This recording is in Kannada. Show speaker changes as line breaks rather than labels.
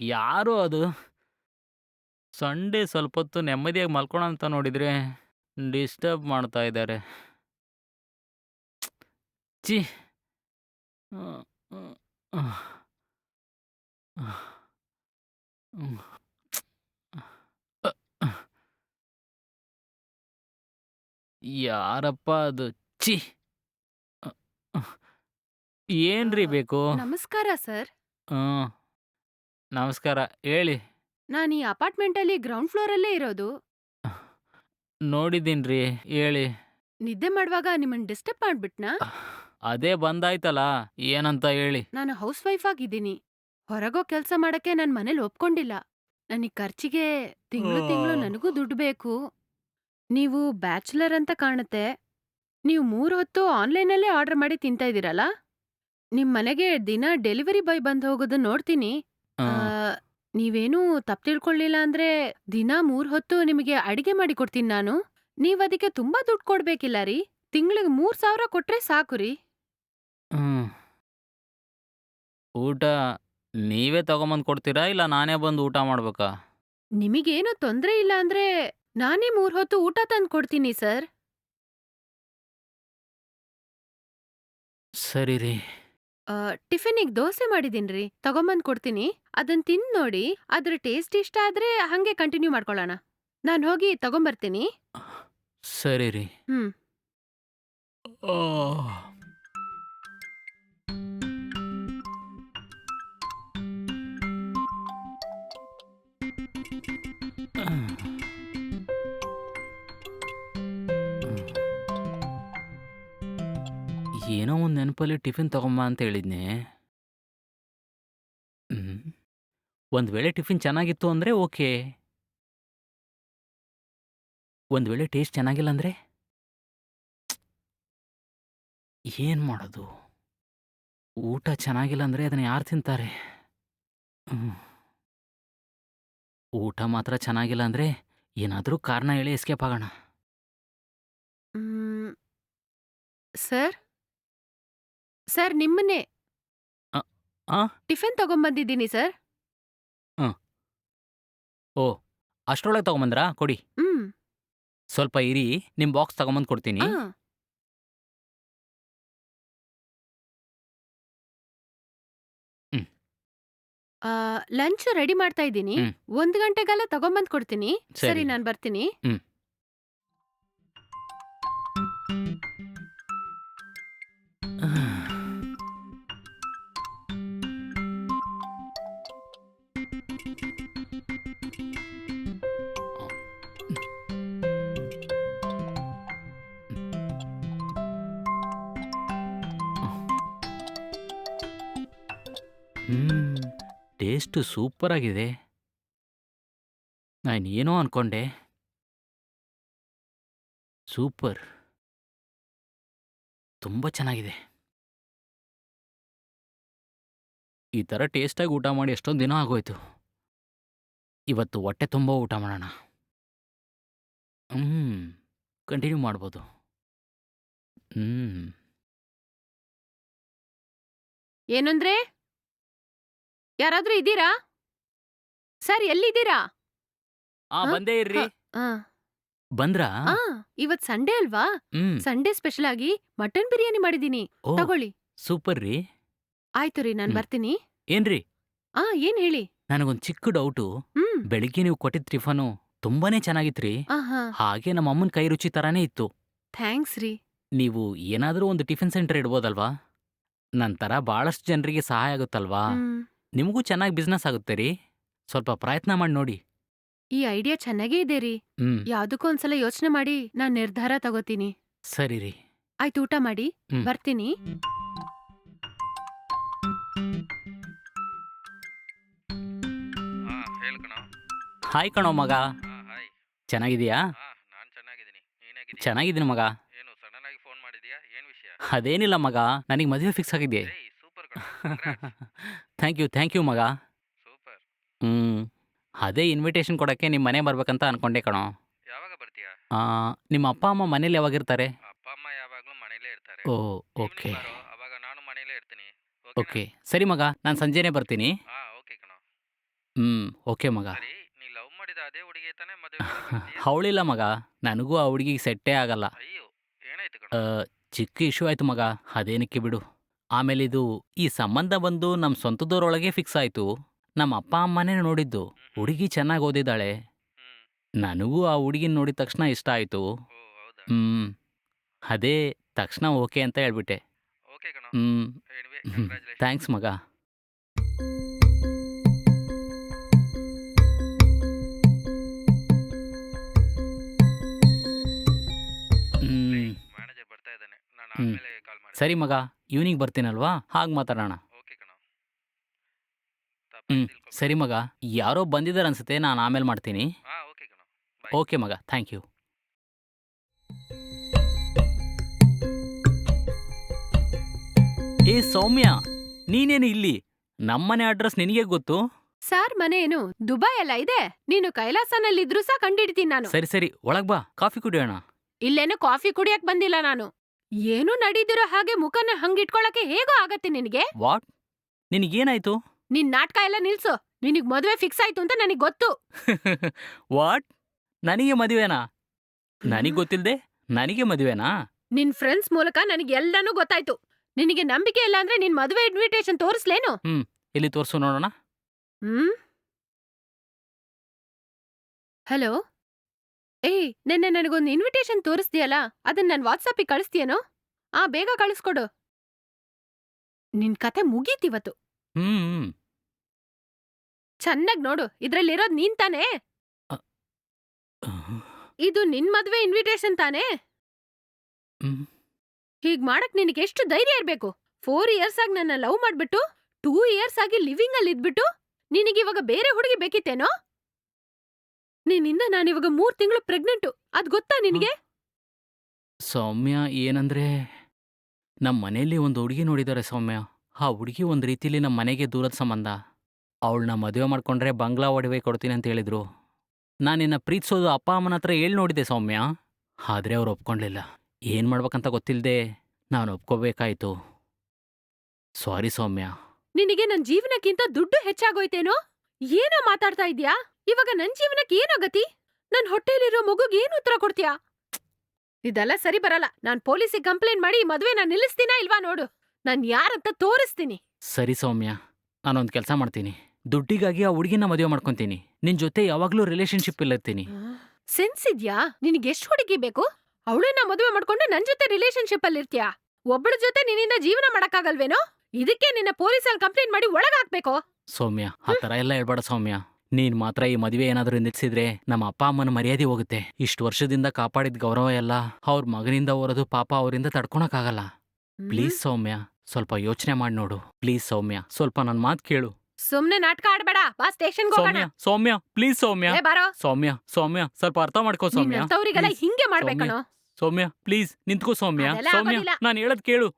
ಯಾರು ಅದು? ಸಂಡೇ ಸ್ವಲ್ಪ ಹೊತ್ತು ನೆಮ್ಮದಿಯಾಗಿ ಮಲ್ಕೋಣ ಅಂತ ನೋಡಿದ್ರೆ ಡಿಸ್ಟರ್ಬ್ ಮಾಡ್ತಾ ಇದ್ದಾರೆ. ಚಿ ಹ್ಮ್. ಅ, ಅ. ಯಾರಪ್ಪ ಅದು? ಛೀ! ಅ, ಅ. ಏನ್ರಿ ಬೇಕು?
ನಮಸ್ಕಾರ ಸರ್.
ಹ್ಮ್. ನಮಸ್ಕಾರ. ಹೇಳಿ.
ನಾನು ಈ ಅಪಾರ್ಟ್ಮೆಂಟಲ್ಲಿ ಗ್ರೌಂಡ್ ಫ್ಲೋರಲ್ಲೇ ಇರೋದು.
ನೋಡಿದ್ದೀನ್ರಿ. ಹೇಳಿ.
ನಿದ್ದೆ ಮಾಡುವಾಗ ನಿಮ್ಮನ್ನ ಡಿಸ್ಟರ್ಬ್ ಮಾಡ್ಬಿಟ್ನಾ?
ಅದೇ ಬಂದಾಯ್ತಲ್ಲ. ಏನಂತ ಹೇಳಿ.
ನಾನು ಹೌಸ್ ವೈಫ್ ಆಗಿದ್ದೀನಿ. ಹೊರಗೋ ಕೆಲಸ ಮಾಡಕ್ಕೆ ನನ್ ಮನೇಲಿ ಒಪ್ಕೊಂಡಿಲ್ಲ. ನನಗೆ ಖರ್ಚಿಗೆ ತಿಂಗಳು ತಿಂಗಳು ನನಗೂ ದುಡ್ಡು ಬೇಕು. ನೀವು ಬ್ಯಾಚುಲರ್ ಅಂತ ಕಾಣುತ್ತೆ. ನೀವು ಮೂರು ಹೊತ್ತು ಆನ್ಲೈನಲ್ಲೇ ಆರ್ಡರ್ ಮಾಡಿ ತಿಂತಾ ಇದ್ದೀರಲ್ಲ? ನಿಮ್ಮ ಮನೆಗೆ ದಿನ ಡೆಲಿವರಿ ಬಾಯ್ ಬಂದು ಹೋಗೋದನ್ನ ನೋಡ್ತೀನಿ.
ಆ,
ಆ, ನೀವೇನೂ ತಪ್ಪು ತಿಳ್ಕೊಳ್ಳಿಲ್ಲ ಅಂದ್ರೆ ದಿನ ಮೂರ್ ಹೊತ್ತು ನಿಮಗೆ ಅಡಿಗೆ ಮಾಡಿ ಕೊಡ್ತೀನಿ ನಾನು. ನೀವ್ ಅದಕ್ಕೆ ತುಂಬಾ ದುಡ್ಡು ಕೊಡ್ಬೇಕಿಲ್ಲ ರೀ. ತಿಂಗಳಿಗೆ ಮೂರ್ ಸಾವಿರ ಕೊಟ್ರೆ ಸಾಕು ರೀ.
ಹ್ಮ್. ಊಟ ನೀವೇ ತಗೊಂಬಂದು ಕೊಡ್ತೀರಾ ಇಲ್ಲ ನಾನೇ ಬಂದು ಊಟ ಮಾಡ್ಬೇಕಾ?
ನಿಮಗೇನು ತೊಂದ್ರೆ ಇಲ್ಲ ಅಂದ್ರೆ ನಾನೇ ಮೂರ್ ಹೊತ್ತು ಊಟ ತಂದು ಕೊಡ್ತೀನಿ ಸರ್.
ಸರಿ ರೀ.
ಆ, ಟಿಫಿನಿಗ್ ದೋಸೆ ಮಾಡಿದೀನ್ರಿ ತಗೊಂಬಂದು ಕೊಡ್ತೀನಿ. ಅದನ್ನ ತಿಂದ್ ನೋಡಿ ಅದ್ರ ಟೇಸ್ಟ್ ಇಷ್ಟ ಆದ್ರೆ ಹಂಗೆ ಕಂಟಿನ್ಯೂ ಮಾಡ್ಕೊಳ್ಳೋಣ. ನಾನು ಹೋಗಿ ತಗೊಂಬರ್ತೀನಿ.
ಸರಿ ರೀ.
ಹ್ಮ್.
ಏನೋ ಒಂದು ನೆನಪಲ್ಲಿ ಟಿಫಿನ್ ತಗೊಂಬ ಅಂತ ಹೇಳಿದ್ನೆ. ಹ್ಮ್. ಒಂದ್ ವೇಳೆ ಟಿಫಿನ್ ಚೆನ್ನಾಗಿತ್ತು ಅಂದ್ರೆ ಓಕೆ. ಒಂದು ವೇಳೆ ಟೇಸ್ಟ್ ಚೆನ್ನಾಗಿಲ್ಲ ಅಂದ್ರೆ? ಏನು ಮಾಡೋದು? ಊಟ ಚೆನ್ನಾಗಿಲ್ಲ ಅಂದ್ರೆ ಅದನ್ನ ಯಾರು ತಿಂತಾರೆ. ಊಟ ಮಾತ್ರ ಚೆನ್ನಾಗಿಲ್ಲ ಅಂದ್ರೆ ಏನಾದರೂ ಕಾರಣ ಹೇಳಿ ಎಸ್ಕೇಪ್ ಆಗೋಣ.
ಸರ್? ಸರ್ ನಿಮ್ಮನ್ನೇ
ಆ?
ಟಿಫಿನ್ ತಗೊಂಬಂದಿದ್ದೀನಿ ಸರ್
ಓ ಅಷ್ಟರೊಳಗೆ ತಗೊಂಬಂದ್ರಾ ಕೊಡಿ
ಹ್ಮ್
ಸ್ವಲ್ಪ ಇರಿ ನಿಮ್ಮ ಬಾಕ್ಸ್ ತಗೊಂಬಂದು ಕೊಡ್ತೀನಿ
ಆ,
ಹ್ಮ್.
ಆ, ಲಂಚ್ ರೆಡಿ ಮಾಡ್ತಾ ಇದ್ದೀನಿ
ಹ್ಮ್.
ಒಂದ್ ಗಂಟೆಗೆಲ್ಲ ತಗೊಂಬಂದ್ ಕೊಡ್ತೀನಿ
ಸರಿ.
ನಾನು ನಾನ್ ಬರ್ತೀನಿ.
ಹ್ಮ್ ಟೇಸ್ಟ್ ಸೂಪರಾಗಿದೆ. ನಾನು ಏನೋ ಅನ್ಕೊಂಡೆ. ಸೂಪರ್. ತುಂಬ ಚೆನ್ನಾಗಿದೆ. ಈ ಥರ ಟೇಸ್ಟಾಗಿ ಊಟ ಮಾಡಿ ಎಷ್ಟೊಂದು ದಿನ ಆಗೋಯ್ತು. ಇವತ್ತು ಹೊಟ್ಟೆ ತುಂಬ ಊಟ ಮಾಡೋಣ. ಹ್ಞೂ ಕಂಟಿನ್ಯೂ ಮಾಡ್ಬೋದು. ಹ್ಞೂ
ಏನಂದ್ರೆ ಯಾರಾದ್ರೂ ಇದ್ದೀರಾ? ಸರ್ ಎಲ್ಲಿದ್ದೀರಾ?
ಆ
ಹ?
ಬಂದೇ ಇರ್ರಿ.
ಆ,
ಬಂದ್ರಾ?
ಆ, ಇವತ್ ಸಂಡೇ ಅಲ್ವಾ?
ಹ್ಮ್.
ಸಂಡೇ ಸ್ಪೆಷಲ್ ಆಗಿ ಮಟನ್ ಬಿರಿಯಾನಿ ಮಾಡಿದೀನಿ
ಓ
ತಗೊಳ್ಳಿ.
ಸೂಪರ್ ರೀ.
ಆಯ್ತು ರೀ ನಾನ್
ಹ್ಮ್.
ಬರ್ತೀನಿ.
ಏನ್ರಿ?
ಆ ಏನ್ ಹೇಳಿ?
ನನಗೊಂದ್ ಚಿಕ್ಕ ಡೌಟು.
ಹ್ಮ್.
ಬೆಳಿಗ್ಗೆ ನೀವು ಕೊಟ್ಟಿದ್ ಟಿಫನು ತುಂಬಾನೇ ಚೆನ್ನಾಗಿತ್ರಿ.
ಆಹಾ
ಹಾಗೆ ನಮ್ಮ ಅಮ್ಮನ ಕೈ ರುಚಿ ತರಾನೇ ಇತ್ತು.
ಥ್ಯಾಂಕ್ಸ್ ರೀ.
ನೀವು ಏನಾದರೂ ಒಂದು ಟಿಫಿನ್ ಸೆಂಟರ್ ಇಡ್ಬೋದಲ್ವಾ? ನಂತರ ಬಹಳಷ್ಟು ಜನರಿಗೆ ಸಹಾಯ ಆಗುತ್ತಲ್ವಾ?
ಹ್ಮ್.
ನಿಮಗೂ ಚೆನ್ನಾಗಿ ಬಿಸ್ನೆಸ್ ಆಗುತ್ತೆ ರೀ. ಸ್ವಲ್ಪ ಪ್ರಯತ್ನ ಮಾಡಿ ನೋಡಿ.
ಈ ಐಡಿಯಾ ಚೆನ್ನಾಗೇ ಇದೆ ರೀ.
ಯಾವುದಕ್ಕೂ
ಯಾವ್ದಕ್ಕೂ ಒಂದ್ಸಲ ಯೋಚನೆ ಮಾಡಿ ನಾನ್ ನಿರ್ಧಾರ ತಗೋತೀನಿ.
ಸರಿ ರೀ.
ಆಯ್ತು ಊಟ ಮಾಡಿ.
ಹ್ಮ್.
ಬರ್ತೀನಿ.
ಹಾ ಹೇಳ್ ಕಣ.
ಹಾಯ್ ಕಣೋ ಮಗ.
ಹಾ ಹಾಯ್
ಚೆನ್ನಾಗಿದೀಯಾ
ಹಾ ನಾನ್ ಚೆನ್ನಾಗಿದ್ದೀನಿ.
ಮಗ.
ಏನು ಸಡನ್ ಆಗಿ ಫೋನ್ ಮಾಡಿದ್ಯಾ ಏನ್ ವಿಷಯ?
ಅದೇನಿಲ್ಲ ಮಗ. ನನಗೆ ಮದುವೆ ಫಿಕ್ಸ್ ಆಗಿದೆ
ಏಯ್ ಸೂಪರ್ ಕಣ.
ಥ್ಯಾಂಕ್ ಯು ಥ್ಯಾಂಕ್ ಯು ಮಗ. ಸೂಪರ್. ಹ್ಞೂ ಅದೇ ಇನ್ವಿಟೇಷನ್ ಕೊಡೋಕ್ಕೆ ನಿಮ್ಮ ಮನೆ ಬರ್ಬೇಕಂತ ಅನ್ಕೊಂಡೆ ಕಣೋ.
ಯಾವಾಗ ಬರ್ತೀಯಾ?
ಆ, ನಿಮ್ಮ ಅಪ್ಪ ಅಮ್ಮ ಮನೇಲಿ ಯಾವಾಗಿರ್ತಾರೆ?
ಅಪ್ಪ ಅಮ್ಮ ಯಾವಾಗಲೂ ಮನೇಲೇ ಇರ್ತಾರೆ.
ಓ ಓಕೆ.
ಬಾರೋ ಅವಾಗ ನಾನು ಮನೇಲೇ ಇರ್ತೀನಿ.
ಓಕೆ ಸರಿ ಮಗ ನಾನು ಸಂಜೆನೇ ಬರ್ತೀನಿ.
ಹಾ ಓಕೆ ಕಣೋ.
ಹ್ಞೂ ಓಕೆ ಮಗ.
ಸರಿ ನೀ ಲವ್ ಮಾಡಿದ ಅದೇ ಹುಡುಗಿ ತಾನೇ ಮದುವೆ
ಅವಳಿಲ್ಲ ಮಗ ನನಗೂ ಆ ಹುಡುಗಿಗೆ ಸೆಟ್ಟೇ ಆಗಲ್ಲ.
ಅಯ್ಯೋ ಏನಾಯ್ತು
ಆ, ಚಿಕ್ಕ ಇಶ್ಯೂ ಆಯಿತು ಮಗ ಅದೇನಕ್ಕೆ ಬಿಡು. ಆಮೇಲೆ ಇದು ಈ ಸಂಬಂಧ ಬಂದು ನಮ್ಮ ಸ್ವಂತದವರೊಳಗೆ ಫಿಕ್ಸ್ ಆಯ್ತು. ನಮ್ಮ ಅಪ್ಪ ಅಮ್ಮನೇ ನೋಡಿದ್ದು. ಹುಡುಗಿ ಚೆನ್ನಾಗಿ ಓದಿದ್ದಾಳೆ. ನನಗೂ ಆ ಹುಡುಗಿನ ನೋಡಿದ ತಕ್ಷಣ ಇಷ್ಟ ಆಯಿತು. ಹ್ಞೂ ಅದೇ ತಕ್ಷಣ ಓಕೆ ಅಂತ ಹೇಳ್ಬಿಟ್ಟೆ. ಹ್ಞೂ ಥ್ಯಾಂಕ್ಸ್ ಮಗ. ಹ್ಞೂ ಸರಿ ಮಗ ಈವ್ನಿಂಗ್ ಬರ್ತೀನಲ್ವಾ? ಹಾಗೆ ಮಾತಾಡೋಣ.
ಓಕೆ ಕಣೋ.
ಹ್ಞೂ ಸರಿ ಮಗ. ಯಾರೋ ಬಂದಿದ್ದಾರೆ ಅನ್ಸುತ್ತೆ ನಾನು ಆಮೇಲೆ ಮಾಡ್ತೀನಿ.
ಹಾ ಓಕೆ ಕಣೋ.
ಓಕೆ ಮಗ ಥ್ಯಾಂಕ್ ಯು ಏ ಸೌಮ್ಯ ನೀನೇನು ಇಲ್ಲಿ? ನಮ್ಮನೆ ಅಡ್ರೆಸ್ ನಿನಗೆ ಗೊತ್ತು?
ಸಾರ್ ಮನೆ ಏನು ದುಬೈ ಎಲ್ಲ ಇದೆ. ನೀನು ಕೈಲಾಸನಲ್ಲಿದ್ರೂ ಸಹ ಕಂಡಿಡ್ತೀನಿ ನಾನು.
ಸರಿ ಸರಿ ಒಳಗ್ ಬಾ ಕಾಫಿ ಕುಡಿಯೋಣ.
ಇಲ್ಲೇನು ಕಾಫಿ ಕುಡಿಯಕ್ ಬಂದಿಲ್ಲ ನಾನು. ಏನು ನಡೀದಿರೋ ಹಾಗೆ ಮುಖನ ಹಂಗಿಟ್ಕೊಳಕ್ಕೆ ಹೇಗೋ ಆಗತ್ತೆ ನಿನಗೆ?
ವಾಟ್? ನಿನಗೇನಾಯ್ತು?
ನಿನ್ ನಾಟಕ ಎಲ್ಲ ನಿಲ್ಸು. ನಿನಗ್ ಮದುವೆ ಫಿಕ್ಸ್ ಆಯ್ತು ಅಂತ ನನಗ್ ಗೊತ್ತು.
ವಾಟ್? ನನಗೆ ಮದುವೆನಾ? ನನಗೆ ಗೊತ್ತಿಲ್ದೆ ನನಗೆ ಮದುವೆನಾ?
ನಿನ್ ಫ್ರೆಂಡ್ಸ್ ಮೂಲಕ ನನಗೆ ಎಲ್ಲಾನು ಗೊತ್ತಾಯ್ತು. ನಿನಗೆ ನಂಬಿಕೆ ಇಲ್ಲ ಅಂದ್ರೆ ನಿನ್ ಮದುವೆ ಇನ್ವಿಟೇಷನ್ ತೋರಿಸ್ಲೇನು?
ಇಲ್ಲಿ ತೋರಿಸು ನೋಡೋಣ.
ಹ್ಮ್? ಹಲೋ ಏಯ್ ನಿನ್ನೆ ನನಗೊಂದು ಇನ್ವಿಟೇಷನ್ ತೋರಿಸ್ದಿಯಲ್ಲ ಅದನ್ನ ನನ್ನ ವಾಟ್ಸಪ್ಪಿಗೆ ಕಳಿಸ್ತೀಯೇನೋ? ಆ ಬೇಗ ಕಳಿಸ್ಕೊಡು. ನಿನ್ ಕತೆ ಮುಗೀತಿವತ್ತು.
ಹ್ಮ್.
ಚೆನ್ನಾಗ್ ನೋಡು ಇದ್ರಲ್ಲಿರೋದ್ ನೀನ್ ತಾನೇ? ಇದು ನಿನ್ ಮದ್ವೆ ಇನ್ವಿಟೇಷನ್ ತಾನೇ. ಹೀಗ್ ಮಾಡಕ್ ನಿನಗೆ ಎಷ್ಟು ಧೈರ್ಯ ಇರ್ಬೇಕು? ಫೋರ್ ಇಯರ್ಸ್ ಆಗಿ ನನ್ನ ಲವ್ ಮಾಡ್ಬಿಟ್ಟು ಟೂ ಇಯರ್ಸ್ ಆಗಿ ಲಿವಿಂಗ್ ಅಲ್ಲಿ ಇದ್ಬಿಟ್ಟು ನಿನಗಿವಾಗ ಬೇರೆ ಹುಡುಗಿ ಬೇಕಿತ್ತೇನೋ? ನಿನ್ನಿಂದ ನಾನಿವಾಗ ಮೂರ್ ತಿಂಗಳು ಪ್ರೆಗ್ನೆಂಟು. ಅದ್ ಗೊತ್ತಾ ನಿನಗೆ?
ಸೌಮ್ಯ ಏನಂದ್ರೆ ನಮ್ಮ ಮನೆಯಲ್ಲಿ ಒಂದು ಹುಡುಗಿ ನೋಡಿದ್ದಾರೆ ಸೌಮ್ಯ. ಆ ಹುಡುಗಿ ಒಂದು ರೀತಿಲಿ ನಮ್ಮ ಮನೆಗೆ ದೂರದ ಸಂಬಂಧ. ಅವಳನ್ನ ಮದುವೆ ಮಾಡ್ಕೊಂಡ್ರೆ ಬಂಗ್ಲಾ ಒಡವೆ ಕೊಡ್ತೀನಿ ಅಂತ ಹೇಳಿದ್ರು. ನಾನಿನ್ನ ಪ್ರೀತಿಸೋದು ಅಪ್ಪ ಅಮ್ಮನ ಹತ್ರ ಹೇಳಿ ನೋಡಿದೆ ಸೌಮ್ಯ. ಆದರೆ ಅವ್ರು ಒಪ್ಕೊಂಡ್ಲಿಲ್ಲ. ಏನು ಮಾಡ್ಬೇಕಂತ ಗೊತ್ತಿಲ್ಲದೆ ನಾನು ಒಪ್ಕೋಬೇಕಾಯ್ತು. ಸಾರಿ ಸೌಮ್ಯ.
ನಿನಗೆ ನನ್ ಜೀವನಕ್ಕಿಂತ ದುಡ್ಡು ಹೆಚ್ಚಾಗೋಯ್ತೇನೋ? ಏನೋ ಮಾತಾಡ್ತಾ ಇದ್ಯಾ? ಇವಾಗ ನನ್ ಜೀವನಕ್ಕೆ ಏನೋ ಗತಿ? ನನ್ ಹೊಟ್ಟೆಲಿರೋ ಮಗುಗ್ ಏನು ಉತ್ತರ ಕೊಡ್ತೀಯಾ? ಇದೆಲ್ಲ ಸರಿ ಬರಲ್ಲ. ನಾನ್ ಪೊಲೀಸಿಗೆ ಕಂಪ್ಲೇಂಟ್ ಮಾಡಿ ಮದ್ವೆ ನಾನ್ ನಿಲ್ಲಿಸ್ತೀನಾ ಇಲ್ವಾ ನೋಡು. ನಾನ್ ಯಾರಂತ ತೋರಿಸ್ತೀನಿ.
ಸರಿ ಸೌಮ್ಯ ನಾನೊಂದು ಕೆಲಸ ಮಾಡ್ತೀನಿ. ದುಡ್ಡಿಗಾಗಿ ಆ ಹುಡುಗಿನ ಮದುವೆ ಮಾಡ್ಕೊಂತೀನಿ. ನಿನ್ ಜೊತೆ ಯಾವಾಗ್ಲೂ ರಿಲೇಶನ್ಶಿಪ್ ಇರ್ತೀನಿ.
ಸೆನ್ಸ್ ಇದ್ಯಾ? ನಿನಗೆ ಎಷ್ಟು ಹುಡುಗಿ ಬೇಕು? ಅವಳನ್ನ ಮದುವೆ ಮಾಡ್ಕೊಂಡು ನನ್ ಜೊತೆ ರಿಲೇಶನ್ಶಿಪ್ ಅಲ್ಲಿ ಇರ್ತೀಯಾ? ಒಬ್ಬಳ ಜೊತೆ ನಿನ್ನಿಂದ ಜೀವನ ಮಾಡಕ್ಕಾಗಲ್ವೇನೋ? ಇದಕ್ಕೆ ನಿನ್ನ ಪೊಲೀಸಲ್ಲಿ ಕಂಪ್ಲೇಂಟ್ ಮಾಡಿ ಒಳಗಾಕ್ಬೇಕು?
ಸೌಮ್ಯ ಆ ಥರ ಎಲ್ಲ ಹೇಳ್ಬೇಡ ಸೌಮ್ಯ. ನೀನ್ ಮಾತ್ರ ಈ ಮದುವೆ ಏನಾದರೂ ನಿಲ್ಸಿದ್ರೆ ನಮ್ಮ ಅಪ್ಪ ಅಮ್ಮನ ಮರ್ಯಾದೆ ಹೋಗುತ್ತೆ. ಇಷ್ಟು ವರ್ಷದಿಂದ ಕಾಪಾಡಿದ ಗೌರವ ಎಲ್ಲ ಅವ್ರ ಮಗನಿಂದ ಹೊರದು ಪಾಪ ಅವರಿಂದ ತಡ್ಕೊಳಕ್ಕಾಗಲ್ಲ ಪ್ಲೀಸ್ ಸೌಮ್ಯ ಸ್ವಲ್ಪ ಯೋಚನೆ ಮಾಡಿ ನೋಡು. ಪ್ಲೀಸ್ ಸೌಮ್ಯ ಸ್ವಲ್ಪ ನನ್ನ ಮಾತು ಕೇಳು.
ಸುಮ್ನೆ ನಾಟಕ ಆಡ್ಬೇಡ ಬಾ ಸ್ಟೇಷನ್ ಹೋಗೋಣ.
ಸೌಮ್ಯ ಸೌಮ್ಯ ಪ್ಲೀಸ್ ಸೌಮ್ಯ.
ಏ ಬಾರೋ.
ಸೌಮ್ಯ ಸೌಮ್ಯ ಸ್ವಲ್ಪ ಅರ್ಥ ಮಾಡ್ಕೋ ಸೌಮ್ಯ.
ಹಿಂಗೆ ಮಾಡ್ಬೇಕಣೋ.
ಸೌಮ್ಯ ಪ್ಲೀಸ್ ನಿಂತ್ಕೋ ಸೌಮ್ಯ.
ಅದೆಲ್ಲ
ಸೌಮ್ಯ
ಆಗೋದಿಲ್ಲ.
ನಾನು ಹೇಳದ್ ಕೇಳು.